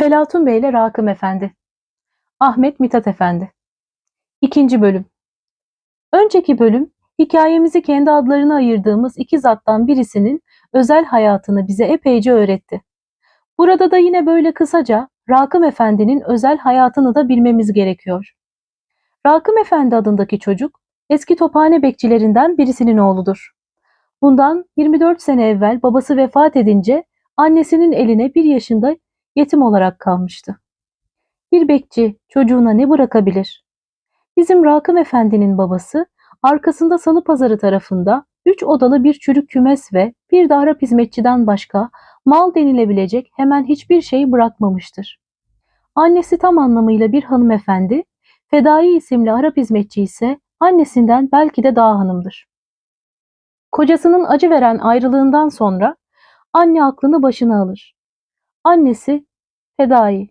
Felatun Bey ile Rakım Efendi Ahmet Mithat Efendi İkinci bölüm Önceki bölüm hikayemizi kendi adlarına ayırdığımız iki zattan birisinin özel hayatını bize epeyce öğretti. Burada da yine böyle kısaca Rakım Efendi'nin özel hayatını da bilmemiz gerekiyor. Rakım Efendi adındaki çocuk eski tophane bekçilerinden birisinin oğludur. Bundan 24 sene evvel babası vefat edince annesinin eline bir yaşında yetim olarak kalmıştı. Bir bekçi çocuğuna ne bırakabilir? Bizim Rakım Efendi'nin babası arkasında Salı Pazarı tarafında üç odalı bir çürük kümes ve bir de hizmetçiden başka mal denilebilecek hemen hiçbir şey bırakmamıştır. Annesi tam anlamıyla bir hanımefendi, Fedai isimli Arap hizmetçi ise annesinden belki de daha hanımdır. Kocasının acı veren ayrılığından sonra anne aklını başına alır. Annesi Fedai.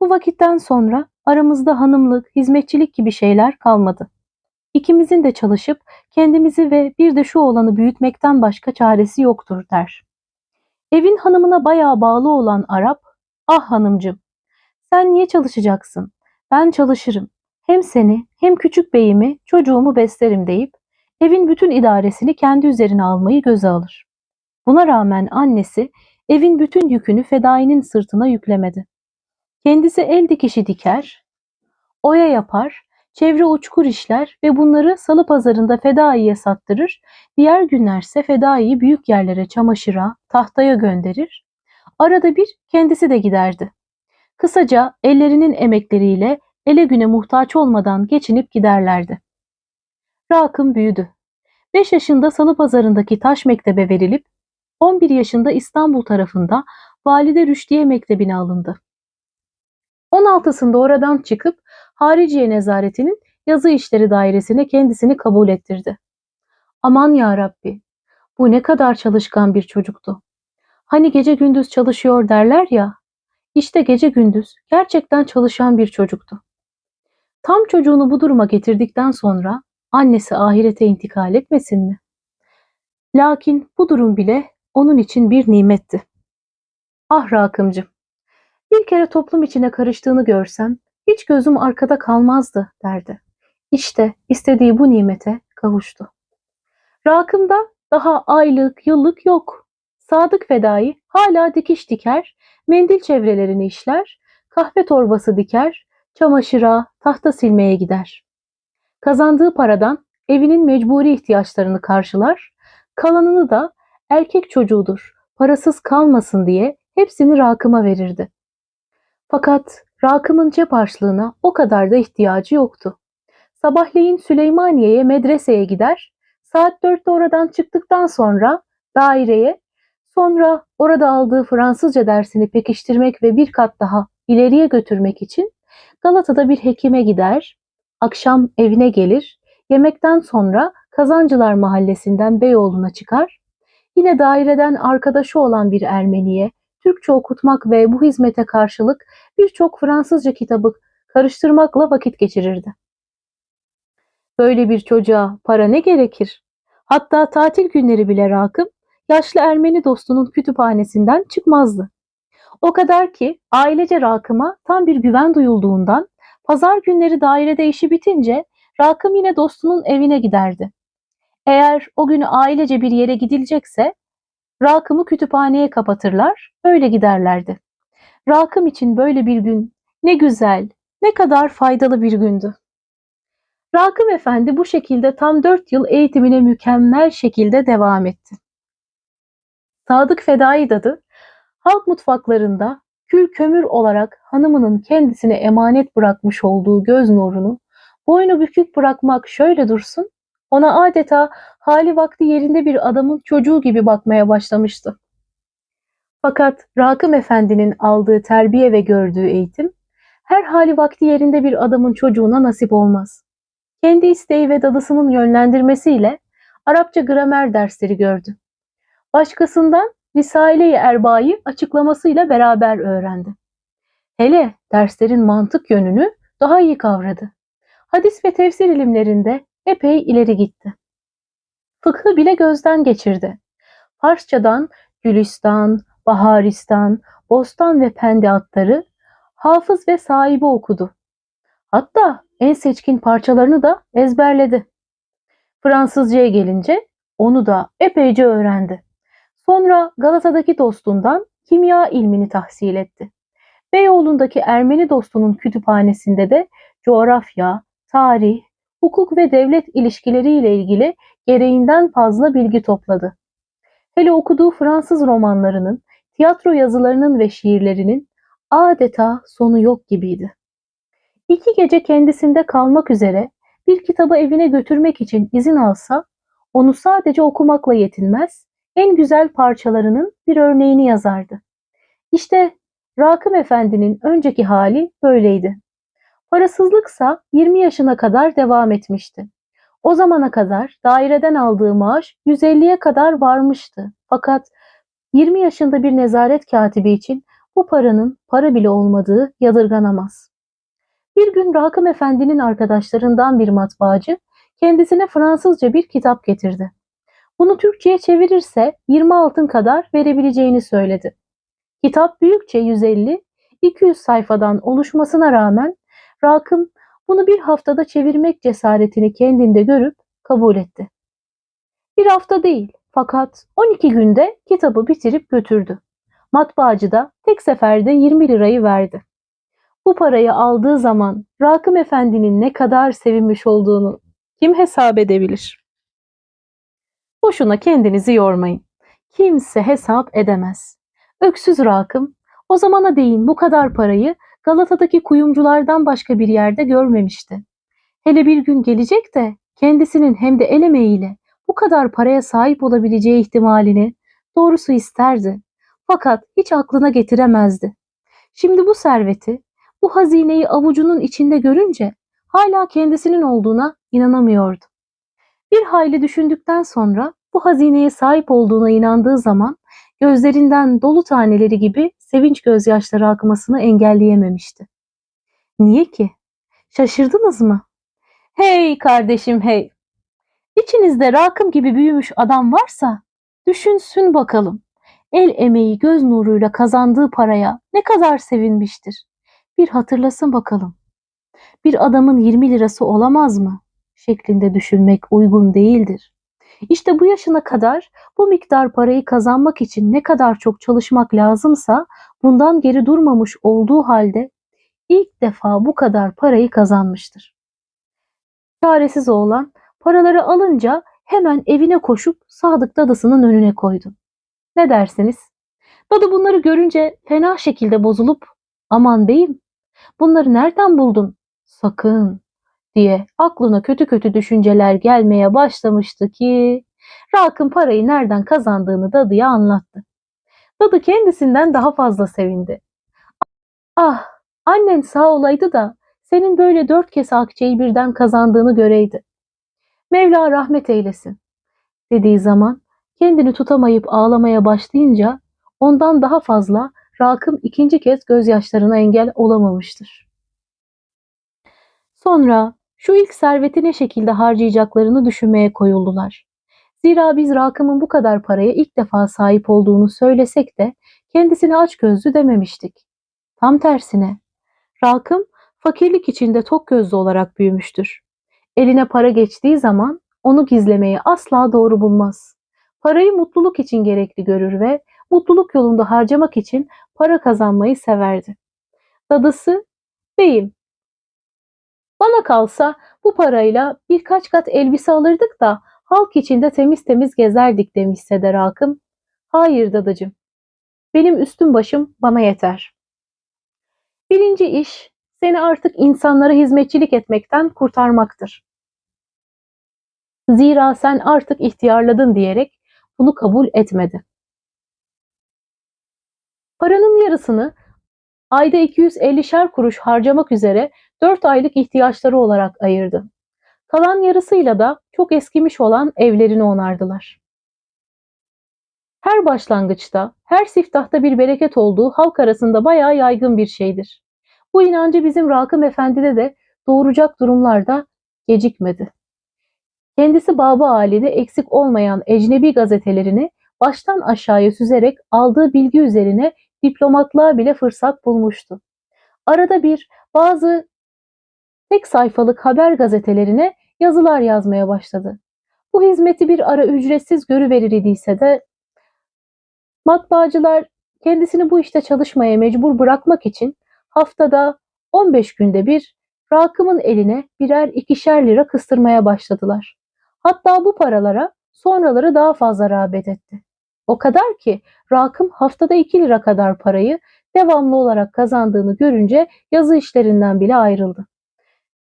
Bu vakitten sonra aramızda hanımlık, hizmetçilik gibi şeyler kalmadı. İkimizin de çalışıp kendimizi ve bir de şu oğlanı büyütmekten başka çaresi yoktur der. Evin hanımına bayağı bağlı olan Arap, ah hanımcım, sen niye çalışacaksın? Ben çalışırım. Hem seni hem küçük beyimi, çocuğumu beslerim deyip evin bütün idaresini kendi üzerine almayı göze alır. Buna rağmen annesi evin bütün yükünü fedainin sırtına yüklemedi. Kendisi el dikişi diker, oya yapar, çevre uçkur işler ve bunları salı pazarında fedaiye sattırır, diğer günlerse fedaiyi büyük yerlere çamaşıra, tahtaya gönderir. Arada bir kendisi de giderdi. Kısaca ellerinin emekleriyle ele güne muhtaç olmadan geçinip giderlerdi. Rakım büyüdü. 5 yaşında salı pazarındaki taş mektebe verilip 11 yaşında İstanbul tarafında Valide Rüşdiye Mektebi'ne alındı. 16'sında oradan çıkıp Hariciye Nezaretinin yazı işleri dairesine kendisini kabul ettirdi. Aman ya Rabbi, bu ne kadar çalışkan bir çocuktu. Hani gece gündüz çalışıyor derler ya, işte gece gündüz gerçekten çalışan bir çocuktu. Tam çocuğunu bu duruma getirdikten sonra annesi ahirete intikal etmesin mi? Lakin bu durum bile onun için bir nimetti. Ah Rakımcım, bir kere toplum içine karıştığını görsem hiç gözüm arkada kalmazdı derdi. İşte istediği bu nimete kavuştu. Rakımda daha aylık, yıllık yok. Sadık Fedai hala dikiş diker, mendil çevrelerini işler, kahve torbası diker, çamaşıra, tahta silmeye gider. Kazandığı paradan evinin mecburi ihtiyaçlarını karşılar, kalanını da erkek çocuğudur, parasız kalmasın diye hepsini Rakım'a verirdi. Fakat Rakım'ın cep harçlığına o kadar da ihtiyacı yoktu. Sabahleyin Süleymaniye'ye medreseye gider, saat dörtte oradan çıktıktan sonra daireye, sonra orada aldığı Fransızca dersini pekiştirmek ve bir kat daha ileriye götürmek için Galata'da bir hekime gider, akşam evine gelir, yemekten sonra Kazancılar Mahallesi'nden Beyoğlu'na çıkar, yine daireden arkadaşı olan bir Ermeniye Türkçe okutmak ve bu hizmete karşılık birçok Fransızca kitabı karıştırmakla vakit geçirirdi. Böyle bir çocuğa para ne gerekir? Hatta tatil günleri bile Rakım, yaşlı Ermeni dostunun kütüphanesinden çıkmazdı. O kadar ki ailece Rakım'a tam bir güven duyulduğundan pazar günleri dairede işi bitince Rakım yine dostunun evine giderdi. Eğer o günü ailece bir yere gidilecekse Rakım'ı kütüphaneye kapatırlar, öyle giderlerdi. Rakım için böyle bir gün ne güzel, ne kadar faydalı bir gündü. Rakım Efendi bu şekilde tam dört yıl eğitimine mükemmel şekilde devam etti. Sadık Fedai dadı, halk mutfaklarında kül kömür olarak hanımının kendisine emanet bırakmış olduğu göz nurunu boynu bükük bırakmak şöyle dursun, ona adeta hali vakti yerinde bir adamın çocuğu gibi bakmaya başlamıştı. Fakat Rakım Efendi'nin aldığı terbiye ve gördüğü eğitim her hali vakti yerinde bir adamın çocuğuna nasip olmaz. Kendi isteği ve dadısının yönlendirmesiyle Arapça gramer dersleri gördü. Başkasından Risale-i Erba'yı açıklamasıyla beraber öğrendi. Hele derslerin mantık yönünü daha iyi kavradı. Hadis ve tefsir ilimlerinde epey ileri gitti. Fıkhı bile gözden geçirdi. Farsçadan Gülistan, Baharistan, Bostan ve Pendi atları, hafız ve sahibi okudu. Hatta en seçkin parçalarını da ezberledi. Fransızcaya gelince onu da epeyce öğrendi. Sonra Galata'daki dostundan kimya ilmini tahsil etti. Beyoğlu'ndaki Ermeni dostunun kütüphanesinde de coğrafya, tarih, hukuk ve devlet ilişkileriyle ilgili gereğinden fazla bilgi topladı. Hele okuduğu Fransız romanlarının, tiyatro yazılarının ve şiirlerinin adeta sonu yok gibiydi. İki gece kendisinde kalmak üzere bir kitabı evine götürmek için izin alsa, onu sadece okumakla yetinmez, en güzel parçalarının bir örneğini yazardı. İşte Rakım Efendi'nin önceki hali böyleydi. Parasızlıksa 20 yaşına kadar devam etmişti. O zamana kadar daireden aldığı maaş 150'ye kadar varmıştı. Fakat 20 yaşında bir nezaret katibi için bu paranın para bile olmadığı yadırganamaz. Bir gün Rakım Efendi'nin arkadaşlarından bir matbaacı kendisine Fransızca bir kitap getirdi. Bunu Türkçe'ye çevirirse 20 altın kadar verebileceğini söyledi. Kitap büyükçe 150, 200 sayfadan oluşmasına rağmen Rakım bunu bir haftada çevirmek cesaretini kendinde görüp kabul etti. Bir hafta değil fakat 12 günde kitabı bitirip götürdü. Matbaacı da tek seferde 20 lirayı verdi. Bu parayı aldığı zaman Rakım Efendi'nin ne kadar sevinmiş olduğunu kim hesap edebilir? Boşuna kendinizi yormayın. Kimse hesap edemez. Öksüz Rakım o zamana değin bu kadar parayı Galata'daki kuyumculardan başka bir yerde görmemişti. Hele bir gün gelecek de kendisinin hem de el emeğiyle bu kadar paraya sahip olabileceği ihtimalini doğrusu isterdi. Fakat hiç aklına getiremezdi. Şimdi bu serveti, bu hazineyi avucunun içinde görünce hala kendisinin olduğuna inanamıyordu. Bir hayli düşündükten sonra bu hazineye sahip olduğuna inandığı zaman gözlerinden dolu taneleri gibi sevinç gözyaşları akmasını engelleyememişti. Niye ki? Şaşırdınız mı? Hey kardeşim hey! İçinizde Rakım gibi büyümüş adam varsa düşünsün bakalım. El emeği göz nuruyla kazandığı paraya ne kadar sevinmiştir. Bir hatırlasın bakalım. Bir adamın 20 lirası olamaz mı? şeklinde düşünmek uygun değildir. İşte bu yaşına kadar bu miktar parayı kazanmak için ne kadar çok çalışmak lazımsa bundan geri durmamış olduğu halde ilk defa bu kadar parayı kazanmıştır. Çaresiz oğlan paraları alınca hemen evine koşup Sadık dadısının önüne koydu. Ne dersiniz? Dadı bunları görünce fena şekilde bozulup aman beyim bunları nereden buldun? Sakın diye aklına kötü kötü düşünceler gelmeye başlamıştı ki Rakım parayı nereden kazandığını dadıya anlattı. Dadı kendisinden daha fazla sevindi. Ah annen sağ olaydı da senin böyle dört kez akçeyi birden kazandığını göreydi. Mevla rahmet eylesin dediği zaman kendini tutamayıp ağlamaya başlayınca ondan daha fazla Rakım ikinci kez gözyaşlarına engel olamamıştır. Sonra şu ilk serveti ne şekilde harcayacaklarını düşünmeye koyuldular. Zira biz Rakım'ın bu kadar paraya ilk defa sahip olduğunu söylesek de kendisine aç gözlü dememiştik. Tam tersine. Rakım fakirlik içinde tok gözlü olarak büyümüştür. Eline para geçtiği zaman onu gizlemeyi asla doğru bulmaz. Parayı mutluluk için gerekli görür ve mutluluk yolunda harcamak için para kazanmayı severdi. Dadısı, beyim bana kalsa bu parayla birkaç kat elbise alırdık da halk içinde temiz temiz gezerdik demiş Seder Akım. Hayır dadıcım, benim üstüm başım bana yeter. Birinci iş seni artık insanlara hizmetçilik etmekten kurtarmaktır. Zira sen artık ihtiyarladın diyerek bunu kabul etmedi. Paranın yarısını ayda 250'şer kuruş harcamak üzere 4 aylık ihtiyaçları olarak ayırdı. Kalan yarısıyla da çok eskimiş olan evlerini onardılar. Her başlangıçta, her siftahta bir bereket olduğu halk arasında bayağı yaygın bir şeydir. Bu inancı bizim Rakım Efendi'de de doğuracak durumlarda gecikmedi. Kendisi Baba Ali'de eksik olmayan ecnebi gazetelerini baştan aşağıya süzerek aldığı bilgi üzerine diplomatlığa bile fırsat bulmuştu. arada bir bazı tek sayfalık haber gazetelerine yazılar yazmaya başladı. Bu hizmeti bir ara ücretsiz görüverir idiyse de matbaacılar kendisini bu işte çalışmaya mecbur bırakmak için haftada 15 günde bir Rakım'ın eline birer ikişer lira kıstırmaya başladılar. Hatta bu paralara sonraları daha fazla rağbet etti. O kadar ki Rakım haftada 2 lira kadar parayı devamlı olarak kazandığını görünce yazı işlerinden bile ayrıldı.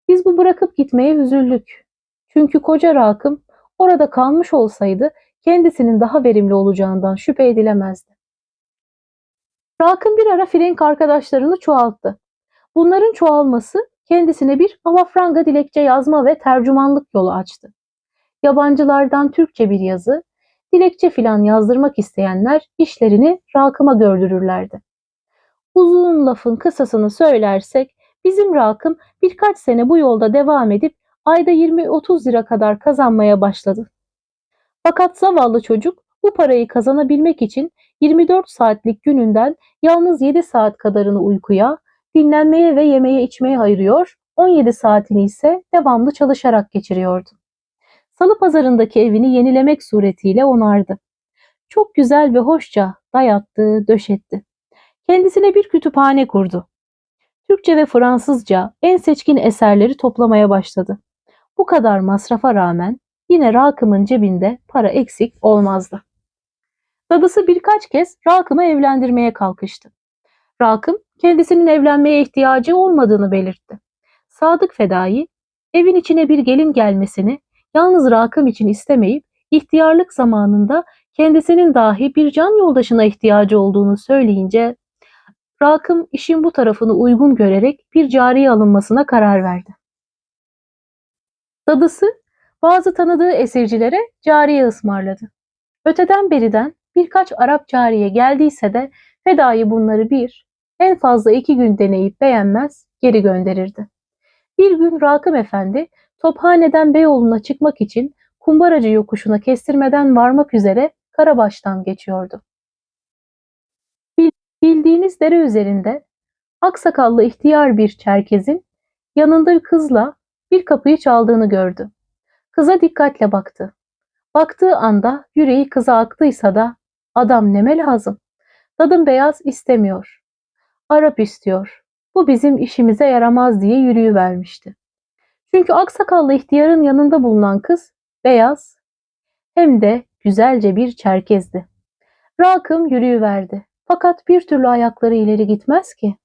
Biz bu bırakıp gitmeye üzüldük. Çünkü koca Rakım orada kalmış olsaydı kendisinin daha verimli olacağından şüphe edilemezdi. Rakım bir ara Frank arkadaşlarını çoğalttı. Bunların çoğalması kendisine bir alafranga dilekçe yazma ve tercümanlık yolu açtı. Yabancılardan Türkçe bir yazı, dilekçe filan yazdırmak isteyenler işlerini Rakım'a gördürürlerdi. Uzun lafın kısasını söylersek bizim Rakım birkaç sene bu yolda devam edip ayda 20-30 lira kadar kazanmaya başladı. Fakat zavallı çocuk bu parayı kazanabilmek için 24 saatlik gününden yalnız 7 saat kadarını uykuya, dinlenmeye ve yemeye içmeye ayırıyor, 17 saatini ise devamlı çalışarak geçiriyordu. Salı pazarındaki evini yenilemek suretiyle onardı. Çok güzel ve hoşça dayattı, döşetti. Kendisine bir kütüphane kurdu. Türkçe ve Fransızca en seçkin eserleri toplamaya başladı. Bu kadar masrafa rağmen yine Rakım'ın cebinde para eksik olmazdı. Dadısı birkaç kez Rakım'ı evlendirmeye kalkıştı. Rakım kendisinin evlenmeye ihtiyacı olmadığını belirtti. Sadık Fedai evin içine bir gelin gelmesini yalnız Rakım için istemeyip ihtiyarlık zamanında kendisinin dahi bir can yoldaşına ihtiyacı olduğunu söyleyince Rakım işin bu tarafını uygun görerek bir cariye alınmasına karar verdi. Dadısı bazı tanıdığı esircilere cariye ısmarladı. Öteden beriden birkaç Arap cariye geldiyse de Fedai bunları bir, en fazla iki gün deneyip beğenmez geri gönderirdi. Bir gün Rakım Efendi Tophane'den Beyoğlu'na çıkmak için Kumbaracı yokuşuna kestirmeden varmak üzere Karabaş'tan geçiyordu. Bildiğiniz dere üzerinde aksakallı ihtiyar bir Çerkez'in yanında bir kızla bir kapıyı çaldığını gördü. Kıza dikkatle baktı. Baktığı anda yüreği kıza aktıysa da adam neme lazım. Dadım beyaz istemiyor. Arap istiyor. Bu bizim işimize yaramaz diye yürüyüvermişti. Çünkü aksakallı ihtiyarın yanında bulunan kız beyaz hem de güzelce bir çerkezdi. Rakım yürüyüverdi. Fakat bir türlü ayakları ileri gitmez ki.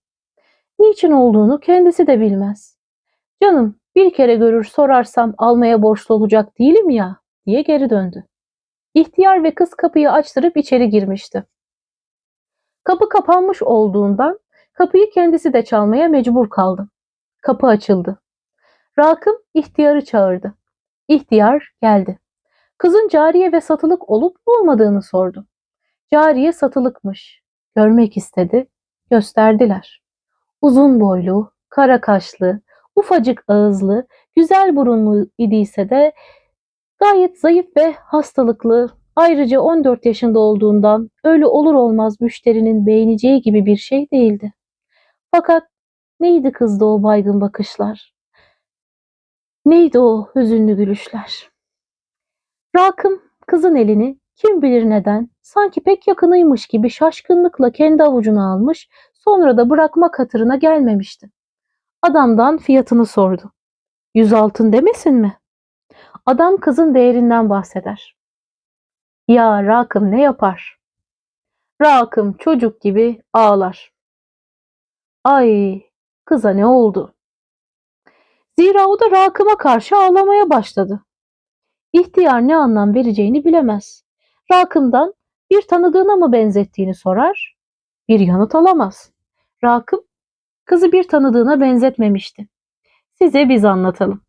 Niçin olduğunu kendisi de bilmez. Canım bir kere görür sorarsam almaya borçlu olacak değilim ya diye geri döndü. İhtiyar ve kız kapıyı açtırıp içeri girmişti. Kapı kapanmış olduğundan kapıyı kendisi de çalmaya mecbur kaldı. Kapı açıldı. Rakım ihtiyarı çağırdı. İhtiyar geldi. Kızın cariye ve satılık olup olmadığını sordu. Cariye satılıkmış. Görmek istedi. Gösterdiler. Uzun boylu, kara kaşlı, ufacık ağızlı, güzel burunlu idiyse de gayet zayıf ve hastalıklı, ayrıca 14 yaşında olduğundan öyle olur olmaz müşterinin beğeneceği gibi bir şey değildi. Fakat neydi kızda o baygın bakışlar? Neydi o hüzünlü gülüşler? Rakım kızın elini kim bilir neden sanki pek yakınıymış gibi şaşkınlıkla kendi avucuna almış sonra da bırakmak hatırına gelmemişti. Adamdan fiyatını sordu. Yüz altın demesin mi? Adam kızın değerinden bahseder. Ya Rakım ne yapar? Rakım çocuk gibi ağlar. Ay kıza ne oldu? Zira o da Rakım'a karşı ağlamaya başladı. İhtiyar ne anlam vereceğini bilemez. Rakım'dan bir tanıdığına mı benzettiğini sorar, bir yanıt alamaz. Rakım kızı bir tanıdığına benzetmemişti. Size biz anlatalım.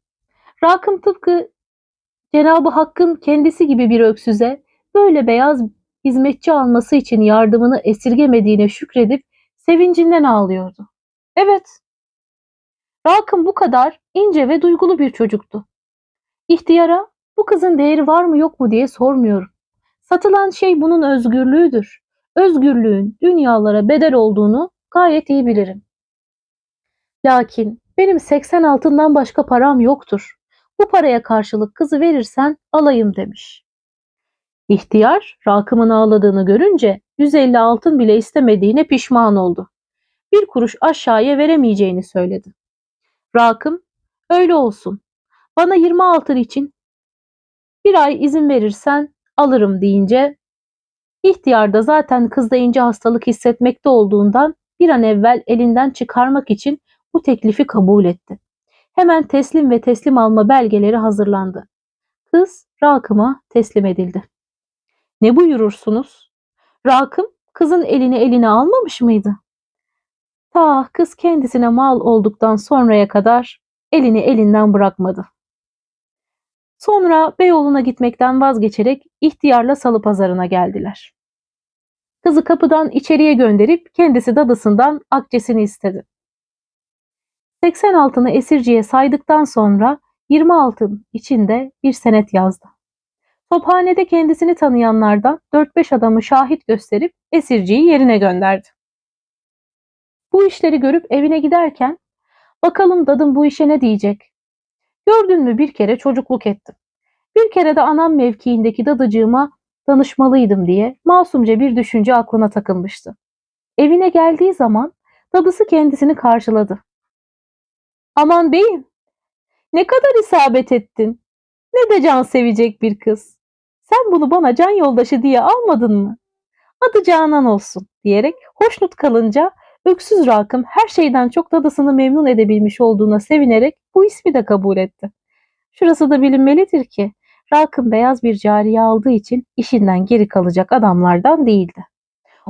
Rakım tıpkı Cenab-ı Hakk'ın kendisi gibi bir öksüze böyle beyaz hizmetçi alması için yardımını esirgemediğine şükredip sevincinden ağlıyordu. Evet, Rakım bu kadar ince ve duygulu bir çocuktu. İhtiyara bu kızın değeri var mı yok mu diye sormuyorum. Satılan şey bunun özgürlüğüdür. Özgürlüğün dünyalara bedel olduğunu gayet iyi bilirim. Lakin benim 80 altından başka param yoktur. Bu paraya karşılık kızı verirsen alayım demiş. İhtiyar Rakım'ın ağladığını görünce 150 altın bile istemediğine pişman oldu. Bir kuruş aşağıya veremeyeceğini söyledi. Rakım öyle olsun. Bana 20 altın için bir ay izin verirsen alırım deyince ihtiyar da zaten kızda ince hastalık hissetmekte olduğundan bir an evvel elinden çıkarmak için bu teklifi kabul etti. Hemen teslim ve teslim alma belgeleri hazırlandı. Kız Rakım'a teslim edildi. Ne buyurursunuz? Rakım kızın elini eline almamış mıydı? Ta kız kendisine mal olduktan sonraya kadar elini elinden bırakmadı. Sonra Beyoğlu'na gitmekten vazgeçerek ihtiyarla salı pazarına geldiler. Kızı kapıdan içeriye gönderip kendisi dadısından akçesini istedi. 80 altını esirciye saydıktan sonra 20 altın içinde bir senet yazdı. Tophanede kendisini tanıyanlardan 4-5 adamı şahit gösterip esirciyi yerine gönderdi. Bu işleri görüp evine giderken bakalım dadım bu işe ne diyecek? Gördün mü bir kere çocukluk ettim. Bir kere de anam mevkiindeki dadıcığıma danışmalıydım diye masumca bir düşünce aklına takılmıştı. Evine geldiği zaman dadısı kendisini karşıladı. Aman beyim, ne kadar isabet ettin. Ne de can sevecek bir kız. Sen bunu bana can yoldaşı diye almadın mı? Adı Canan olsun diyerek hoşnut kalınca öksüz Rakım her şeyden çok dadısını memnun edebilmiş olduğuna sevinerek bu ismi de kabul etti. Şurası da bilinmelidir ki Rakım beyaz bir cariye aldığı için işinden geri kalacak adamlardan değildi.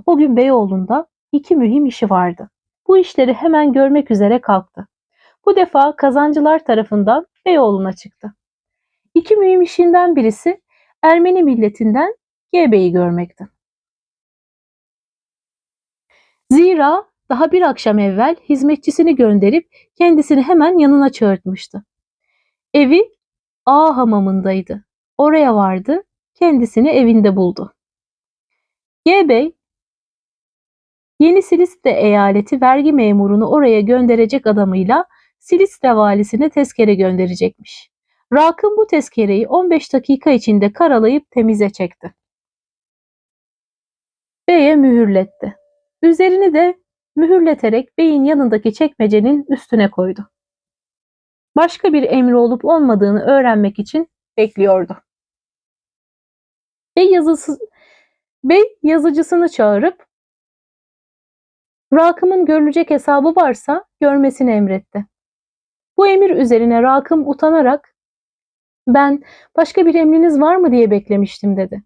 O gün Beyoğlu'nda iki mühim işi vardı. Bu işleri hemen görmek üzere kalktı. Bu defa kazancılar tarafından Beyoğlu'na çıktı. İki mühim işinden birisi Ermeni milletinden Gebe'yi görmekti. Zira daha bir akşam evvel hizmetçisini gönderip kendisini hemen yanına çağırtmıştı. Evi A hamamındaydı. Oraya vardı, kendisini evinde buldu. G Bey, Yeni Siliste eyaleti vergi memurunu oraya gönderecek adamıyla Siliste valisine tezkere gönderecekmiş. Rakım bu tezkereyi 15 dakika içinde karalayıp temize çekti. Bey'e mühürletti. Üzerini de mühürleterek beyin yanındaki çekmecenin üstüne koydu. Başka bir emri olup olmadığını öğrenmek için bekliyordu. Bey yazısı Bey yazıcısını çağırıp Rakım'ın görülecek hesabı varsa görmesini emretti. Bu emir üzerine Rakım utanarak ben başka bir emriniz var mı diye beklemiştim dedi.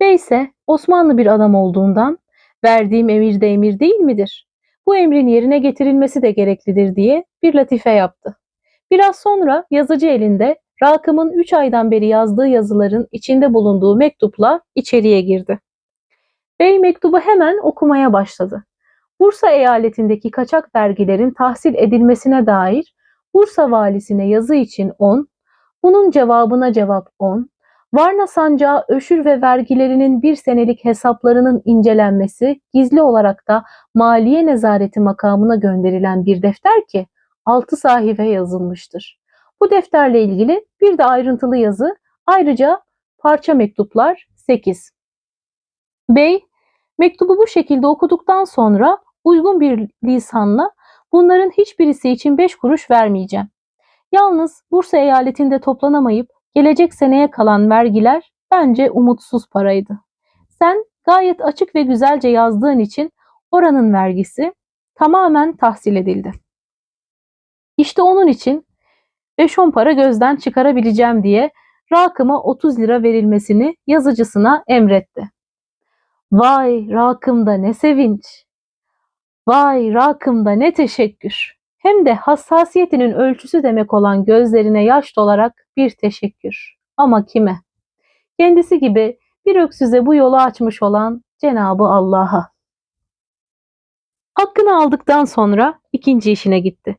Bey ise Osmanlı bir adam olduğundan verdiğim emir de emir değil midir? Bu emrin yerine getirilmesi de gereklidir diye bir latife yaptı. Biraz sonra yazıcı elinde Rakım'ın 3 aydan beri yazdığı yazıların içinde bulunduğu mektupla içeriye girdi. Bey mektubu hemen okumaya başladı. Bursa eyaletindeki kaçak vergilerin tahsil edilmesine dair Bursa valisine yazı için 10, bunun cevabına cevap 10, Varna sancağı öşür ve vergilerinin bir senelik hesaplarının incelenmesi gizli olarak da maliye nezareti makamına gönderilen bir defter ki 6 sahife yazılmıştır. Bu defterle ilgili bir de ayrıntılı yazı ayrıca parça mektuplar 8. Bey mektubu bu şekilde okuduktan sonra uygun bir lisanla bunların hiçbirisi için 5 kuruş vermeyeceğim. Yalnız Bursa eyaletinde toplanamayıp gelecek seneye kalan vergiler bence umutsuz paraydı. Sen gayet açık ve güzelce yazdığın için oranın vergisi tamamen tahsil edildi. İşte onun için 5-10 para gözden çıkarabileceğim diye Rakım'a 30 lira verilmesini yazıcısına emretti. Vay Rakım'da ne sevinç! Vay Rakım'da ne teşekkür! Hem de hassasiyetinin ölçüsü demek olan gözlerine yaş dolarak bir teşekkür. Ama kime? Kendisi gibi bir öksüze bu yolu açmış olan Cenabı Allah'a. Hakkını aldıktan sonra ikinci işine gitti.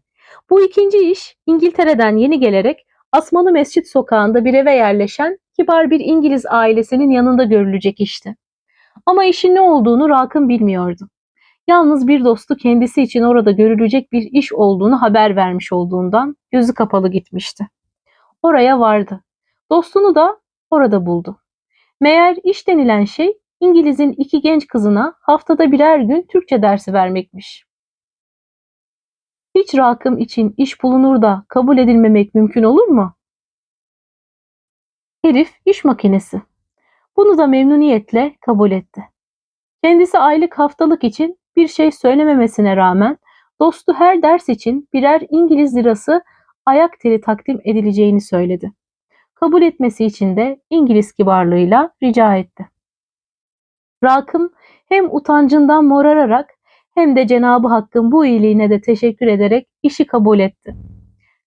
Bu ikinci iş İngiltere'den yeni gelerek Asmalı Mescit sokağında bir eve yerleşen kibar bir İngiliz ailesinin yanında görülecek işti. Ama işin ne olduğunu Rakım bilmiyordu. Yalnız bir dostu kendisi için orada görülecek bir iş olduğunu haber vermiş olduğundan gözü kapalı gitmişti. Oraya vardı. Dostunu da orada buldu. Meğer iş denilen şey İngiliz'in iki genç kızına haftada birer gün Türkçe dersi vermekmiş. Hiç rakım için iş bulunur da kabul edilmemek mümkün olur mu? Herif iş makinesi. Bunu da memnuniyetle kabul etti. Kendisi aylık haftalık için bir şey söylememesine rağmen dostu her ders için birer İngiliz lirası ayak teri takdim edileceğini söyledi. Kabul etmesi için de İngiliz kibarlığıyla rica etti. Rakım hem utancından morararak hem de Cenabı Hakk'ın bu iyiliğine de teşekkür ederek işi kabul etti.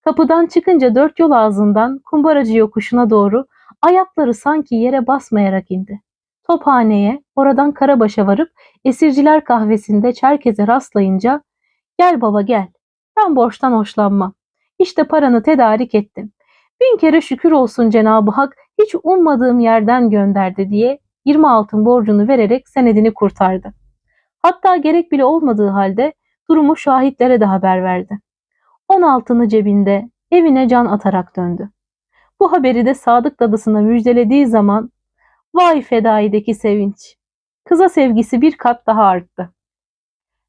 Kapıdan çıkınca dört yol ağzından kumbaracı yokuşuna doğru ayakları sanki yere basmayarak indi. Tophaneye, oradan Karabaş'a varıp esirciler kahvesinde Çerkez'e rastlayınca gel baba gel, ben borçtan hoşlanmam. İşte paranı tedarik ettim. Bin kere şükür olsun Cenab-ı Hak hiç ummadığım yerden gönderdi diye 20 altın borcunu vererek senedini kurtardı. Hatta gerek bile olmadığı halde durumu şahitlere de haber verdi. 10 altını cebinde evine can atarak döndü. Bu haberi de Sadık dadısına müjdelediği zaman vay fedaideki sevinç. Kıza sevgisi bir kat daha arttı.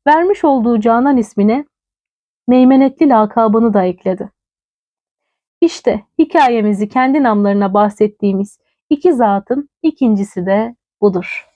Vermiş olduğu Canan ismine Meymenetli lakabını da ekledi. İşte hikayemizi kendi namlarına bahsettiğimiz iki zatın ikincisi de budur.